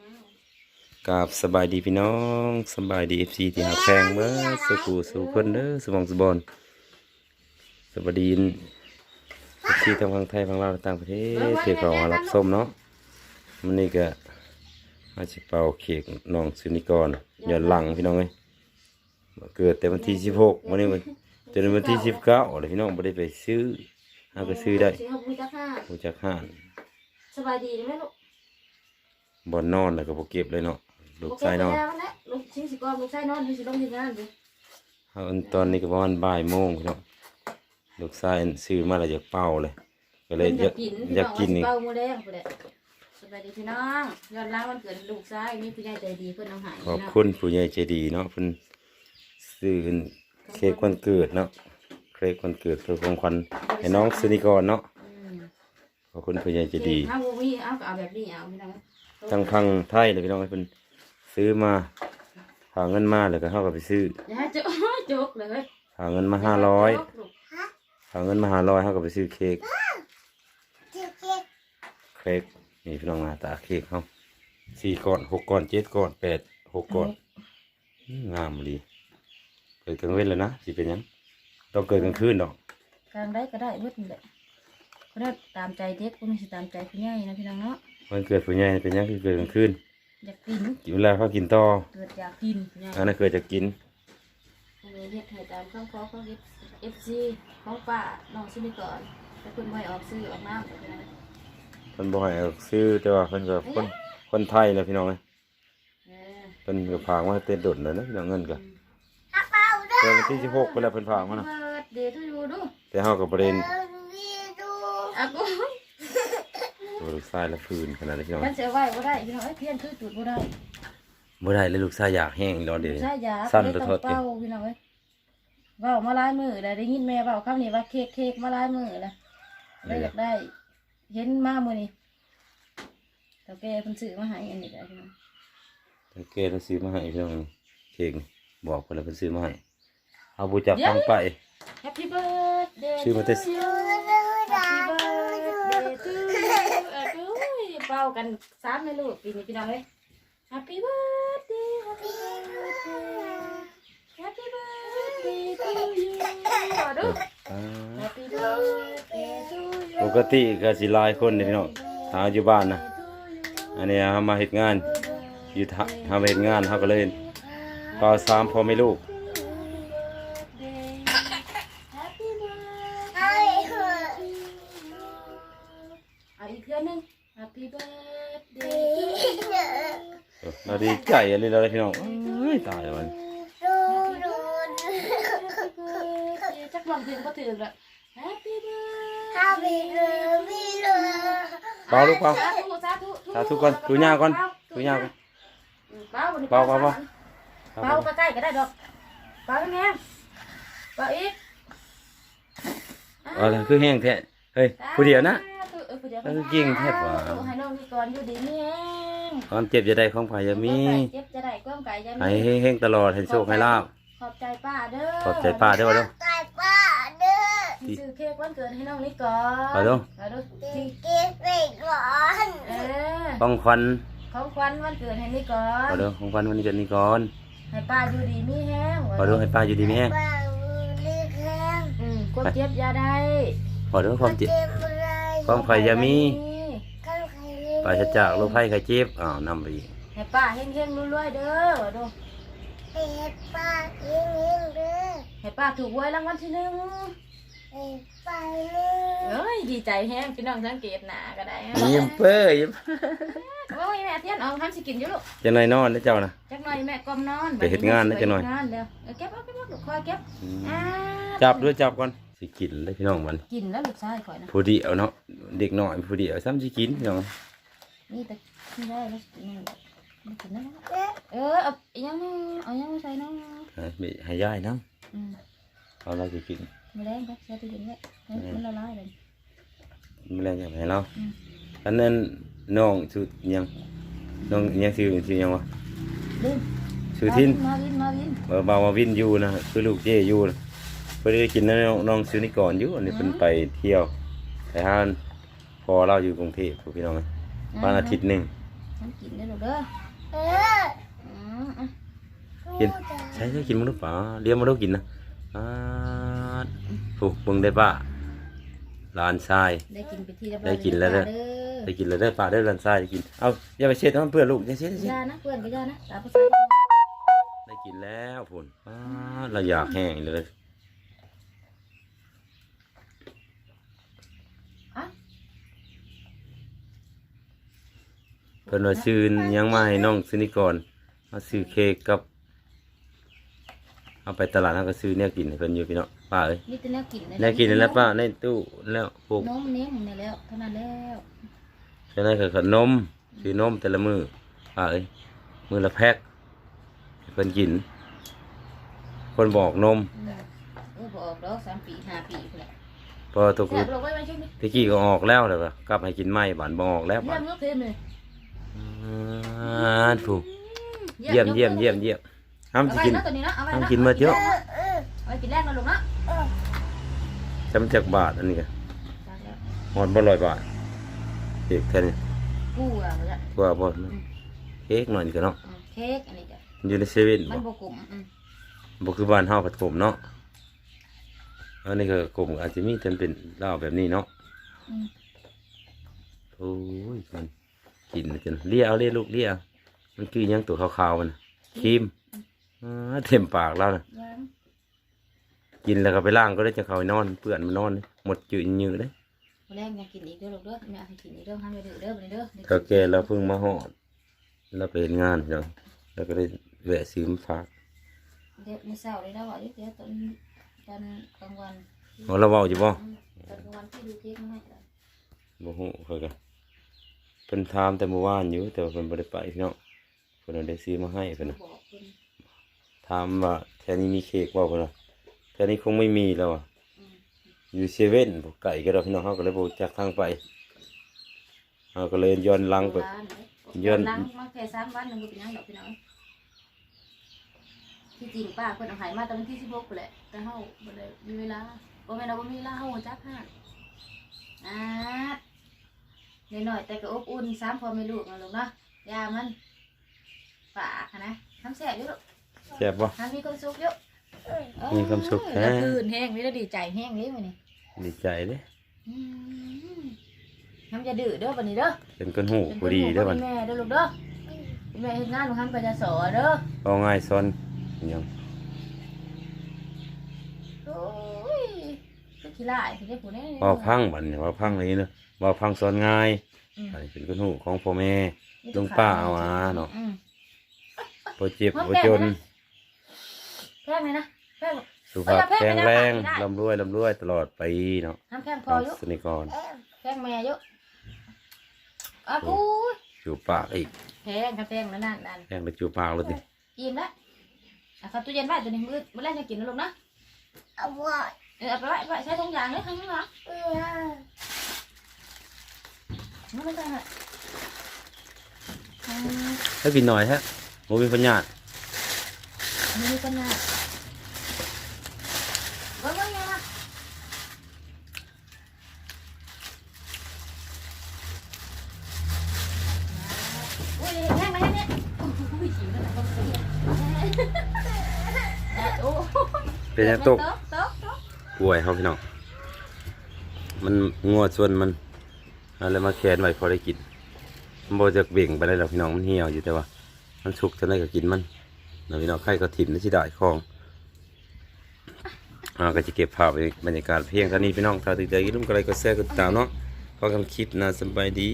มากกับสบายดีพี่น้องสบายดีเอฟซีที่หักแพงเมื่อสุกูสุเพิ่นเด้อสมองสบอนสวัสดีเอฟซีทั้งฝั่งไทยฝั่งลาวและต่างประเทศที่เขามารับส้มเนาะมันนี่ก็มาสิเป่าเค้กน้องสุนิกรย้อนหลังพี่น้องเอ้ยมาเกิดแต่วันที่สิบหกวันนี้วันจนวันที่สิบเก้าเลยพี่น้องไม่ได้ไปซื้อหาไปซื้อได้ซื้อเขาบุญจักห้าผู้จักห้านสบายดีไหมลูก บอนนอนแล้วก็บ่เก็บเลยเนาะลูกชายนอนโเคไปแล้วนะลูกชิ้นสิก้อนลูกชายนอนอยู่สิลงที่งานดิเอาอันตอนนี้ก็ประมาณบ่ายโมงพี่น้องลูกชายซื้อมาแล้วอยากเป่าเลย ก็เลยอยากอยากกินนี่นี่เป้าหมูแดงพุ่นแหละสบายดีพี่น้องย้อนล้างวันเกิดลูกชายมีผู้ใหญ่ใจดีเพิ่นเอาใหายขอบคุณผู้ใหญ่ใจดีเนาะเพิ่นซื้อเค้กวันเกิดเนาะเค้กวันเกิดเพื่อของขวัญให้น้องสุนิกรเนาะขอบคุณผู้ใหญ่ใจดีเอาบ่มีเอาก็เอาแบบนี้เอาพี่น้อง ทั้งพังไทยเลยพี่น้องให้เพิ่นซื้อมาหาเงินมาแล้วก็เฮาก็ไปซื้ออย่าให้โจกโจกเลยหาเงินมาห้าร้อยหาเงินมาห้าร้อยเฮาก็ไปซื้อเค้กเค้กนี่พี่น้องหน้าตาเค้กเฮาสี่ก้อนหกก้อนเจ็ดก้อนแปดหกก้อนอืมงามดีเกิดกลางเว้นแล้วนะสิเป็นหยังต้องเกิดกลางคืนดอกกลางได้ก็ได้เบิดนี่แหละก็ได้ตามใจเด็กก็ไม่ใช่ตามใจผู้ใหญ่นะพี่น้องเนาะ วันเกิดผู้ใหญ่เป็นหยังคือเกิดกลางคืนอยากกิน กินเวลาเขากินต่อเกิดอยากกินผู้ใหญ่อันนั้นเกิดจะกินผู้ใหญ่เฮ็ดให้ตามคำขอของเอฟซีของป้าน้องซิมิก่อนแต่เพิ่นบ่ให้ออกซื้อออกน้ำแต่เป็นอะไรเพิ่นบ่ให้เอาซื้อแต่ว่าเพิ่นก็คนคนไทยแหล้วพี่น้องเอ้ยเออเพิ่นก็พากมาให้เต้นดดเลยนะพี่น้องเงินก็เดือนวันที่สิบหกไปแล้วเพิ่นพากมานะเบิดเดย์ทูยูดูแต่เฮาก็บ่ได้อะกู ตัวลูกชายละฟืนขนาดนี้พี่น้องมันเสียไว้บ่ได้พี่น้องเอ้ยเพี้ยนคือจุดบ่ได้บ่ได้เลยลูกชายอยากแห้งดอกเดียวใช่ยาสั้นก็ตัวเลยโทต้อษงเป่าพี่น้องเอ้ยเว้ามาหลายมื้อแล้วได้ยินแม่เว้าคำนี้ว่าเค้กเค้กมาหลายมื้อแล้วได้อยากได้ เห็นมามื้อนี้แต่แกเพิ่นซื้อมาให้อันนี้ได้พี่น้องแต่แกเราซื้อมาให้พี่น้องเค้กนี่บอกเพิ่นแล้วเพิ่นซื้อมาให้เอาบ่จักฟังไป Happy birthday ชื่อมันจะ to you Happy birthday to you เออดู เป่ากันสามเลยลูกปีนี้พี่น้องเอ้ย Happy birthday Happy birthday Happy birthday to you เอดู อ่า Happy birthday to you ปกติก็สิหลายคนเนี่พี่น้องถ้าอยู่บ้านนะ อันนี้เฮามาเฮ็ดงาน อยู่ทะเฮามาเฮ็ดงานเฮาก็เลยเป่าสามพอไม่ลูก เอาอีกเพื่อนหนึง เออเราดีใจอะไรเราเลยพี่น้องเอ้ยตายแล้วมันจักลองเพลงก็ถือละ Happy birthday เป่าลูกเป่าสาธุสาธุสาธุก่อนดูหน้าก่อนดูหน้าก่อ นเป่าวันนี้เป่าเป่าเป่าเป่าใกล้ๆก็ได้ดอกเป่าแม่เป่าอีกเอาเลยคือแห้งแท้เฮ้ยผู้เดียวนะเออผู้เดียวเออจริงแทบว่าให้น้องนี่ก่อนอยู่ดีนี่เองความเจ็บจะได้ของพายามีเจ็บจะได้กล้องไก่จะให้มีเฮงๆตลอดให้โชคให้ลาบขอบใจป้าเด้อขอบใจป้าเด้อเด้อที่ซื้อเค้กวันเกิดให้น้องนี่ก่อนเอาเด้อเอาเด้อที่เออของขวัญของขวัญวันเกิดให้นี่ก่อนเอาเด้อของขวัญวันนี้เกิดนี้ก่อนให้ป้าอยู่ดีมีแห้งเอาเด้อให้ป้าอยู่ดีมีแฮงอืมความเจ็บอยาได้เอาเด้อความเจ็บ ความพายามีปราศจากโรคภัยไข้เจ็บอ้าวนำไปอีกให้ป้าเฮงเฮงๆรวยๆเด้อว่าดูให้ป้าถูกหวยรางวัลที่หนึ่งเอ้ยดีใจแห้งพี่น้องสังเกตหน้าก็ได้ยิ้มเป้ยยิ้มโอ้ยแม่เทียนเอาทำสิกินอยู่ลูกจะนอนนอนนะเจ้านะ จักหน่อยแม่ก้มนอนไปเฮ็ดงานนะจักหน่อย ไปเฮ็ดงานเด้อเออเก็บเอาเก็บเอาลูกคอยเก็บอ่าจับด้วยจับก่อน สิกินเลยพี่น้องมันกินแล้วลูกชายข่อยนะผู้เดียวเนาะเด็กน้อยผู้เดียวซ้ำสิกินพี่น้องนี่แต่ไม่ได้แล้วนี่ไม่กินนะเออเอาอีหยังนึงเอาอีหยังมาใส่น้องให้ให้ยายน้อืมำเอาเราจะกินมาแรงครับใส่ตู้เย็นไว้ให้มันละลายเลยไม่แรงอย่างไรเราอืมอันนั้นน้องชื่ออิหยังน้องอิหยังชื่อชื่ออิหยังวะลืมชื่อทินมาวินมาวินเออบาวมาวินอยู่นะคือลูกเจอยู่นะ เพื่อได้กินนะน้องน้องซื้อนี่ก่อนอยู่อันนี้เพิ่นไปเที่ยวไปหาพอเราอยู่กรุงเทพพี่น้องวันอาทิตย์หนึ่งอฉันกินได้หรอกเด้อเอออืมอะกินใช่ใช่กินมั้งหรือเปล่าเลี้ยงมาแล้วกินนะอ่าถูกมึงได้ป่ะหลานชายได้กินไปที่เรียบร้อยได้กินแล้วเด้อเด้อได้กินแล้วได้ป่าได้หลานชายได้กินเอาอย่าไปเช็ดน้ำเพื่อนลูกอย่าเช็ดอย่าเช็ดยานะเพื่อนก็ยานะตามภาษาได้กินแล้วพุ่นอ่าเราอยากแห้งเลย เพิ่นว่าซื้อหยังมาให้น้องซินิกรมาซื้อเค้กกับ เอาไปตลาดแล้วก็ซื้อเนี่ยกินให้เพิ่นอยู่พี่เนาะป้าเอ้ยนี่แต่แนวกินเนี่ยกินแล้วป้าในตู้แล้วพวกนมเนี้ยมเนี่ยแล้วเท่านั้นแล้วฉะนั้นคือขนมซื้อนมแต่ละมือป้าเอ้ยมือละแพ็คให้เพิ่นกิน คนบอกนมอืมเออบอกดอกสามปีห้าปีพุ่นแหละพอตกแซ่บลงไว้ไว้ช่วงนี้ตะกี้ก็ออกแล้วเลยก็กลับให้กินใหม่บานบ่ออกแล้วเยี่บายนมยกเทมเลยอ่าถูกเยี่ยมเยี่ยมเยี่ยมเยี่ยมห้ามเอาสิไว้กินนะตัวนี้นะเอาไว้ห้ามนะกินเมื่อเยอะเออเอาไว้กินแรกนะลูกนะจำจากบาทอันนี้ก็จากแล้วหอดบ่ร้อยบาทเด็กแค่นี้กู้อะมันจะกว่าบ่เค้กหน่อยนี่ก็เนาะอืมเค้กอันนี้จ้ะอยู่ในเซเว่นมันบ่บกลมอืมบ่คือบ้านเฮาผัดกลมเนาะอันนี้ก็กลมอาจจะมีแต่เป็นเหล้าแบบนี้เนาะอืมโอ้ยมัน กินกันเลียเอาเลียลูกเลียเอามันคือหยังตัวขาวๆมันน่ะครีมอ่าเต็มปากเราน่ะยังกินแล้วก็ไปล้างก็ได้จะเข้าไปนอนเปื่อนมันนอน หมดจืดยืดเลยวันแรกยังกินอีกเด้อลูกเด้อแม่เอาให้กินอีกเด้อห้ามไปดื้อเด้อบัดนี้เด้อเท่าแกเราเพิ่งมาหอดเราไปเห็นงานจังแล้วก็ได้แวะซื้อมาฝากเดี๋ยวมื้อเช้าเลยนะว่าเดี๋ยวเดี๋ยวตอนตอนกลางวันเอาเราเว้าอยู่บ่อืมตอนกลางวันที่ดูเค้กมาให้จ้ะบ่ฮู้เพิ่นก็ เพิ่นถามแต่เมื่อวานอยู่ แต่ว่าเพิ่นบ่ได้ไปพี่น้องเพิ่นเอาได้ซื้อมาให้เพิ่นน่ะบอกเพิ่นถามว่าแถวนี้มีเค้กบ่เพิ่นว่าแถวนี้คงไม่มีแล้วอะอืมอยู่เซเว่นบ่ไก่ก็ดอกพี่น้องเฮาก็เลยบ่รู้จักทางไปเฮาก็เลยย้อนหลังไปโบราณเด้อเยือนหลังมาแค่สามวันหนึงบ่เป็นยังดอกพี่น้องที่จริงป้าเพิ่นเอาใหายมาตอนวันที่16พุ่นแหละแต่เฮาบ่ได้มีเวลาบ่แม่นเราบ่มีเวลาเฮาจักห้าอ่า น้อยๆแต่ก็อบอุ่นสามพ่อแม่ลูกนะลูกเนาะยามันฝากอะนะทำแซ่บอยู่ลูกแซ่บบ่ทำมีความสุขอยู่มีความสุขแท้แล้วคืนแห้งนี่แล้วดีใจแห้งเลยวันนี้ดีใจเด้อืมทำจะดื้อเด้อวันนี้เด้อเป็นคนหูบ่ดีเด้อบัดแม่เด้อลูกเด้อแม่เฮ็ดงานหนูทำไปจะสอเด้อ เอาง่ายซอนหยังโอ้ยคือขี้ร้ายคือได้ผู้แน่เว้าพังบัดนี้เว้าพังเลยเนาะเว้าพังสอนง่ายอืมอันนี้เป็นคนหูของพ่อแม่ลุงป้าเอามาเนาะอืมบ่เจ็บบ่จน แพงเลยนะแพง สุขภาพแข็งแรงไม่ได้ร่ำรวยร่ำรวยตลอดไปเนาะทำแพงพน้อองอยู่สนิกรแพงแม่อยู่อะกูยจูบปากอีกแพงค่ะแพงนั่นนั่นนั่นแพงไปจูบปากเลยดิกินละอะเข้าตู้เย็นไว้ตัวนี้มื้อมื้อแรกจะกินนะลูกนะเอาไว้เออเอาไปไว้ไว้ใช้ทุกอย่างเลยทั้งนั้นเหรอ เออ ไม่เป็นไรฮะอืมให้กินหน่อยฮะโมมีปัญญาอันนี้ก็น่าเบิ้งเบิ้งยังไงอุ้ยแห้งไหมเนี่ยอุ้ยหิวแล้วนะต้องเสียโอ้เป็นยังตกตกตกตกป่วยเขาพี่น้องมันงวดส่วนมัน อะไรมาแคนไว้พอได้กินมันบ่จะเบ่งไปได้หรอกพี่น้องมันเหี่ยวอยู่แต่ว่า มันสุกจะได้ก็กินมันแล้วพี่น้องไข่ก็ถิ่มในที่ได้คลองอ่าก็จะเก็บภาพบรรยากาศเพียงเท่านี้พี่น้องถ้าติดใจอย่าลืมกดไลค์กดแชร์กดติดตามเนาะพอกันคลิปนะสบายดี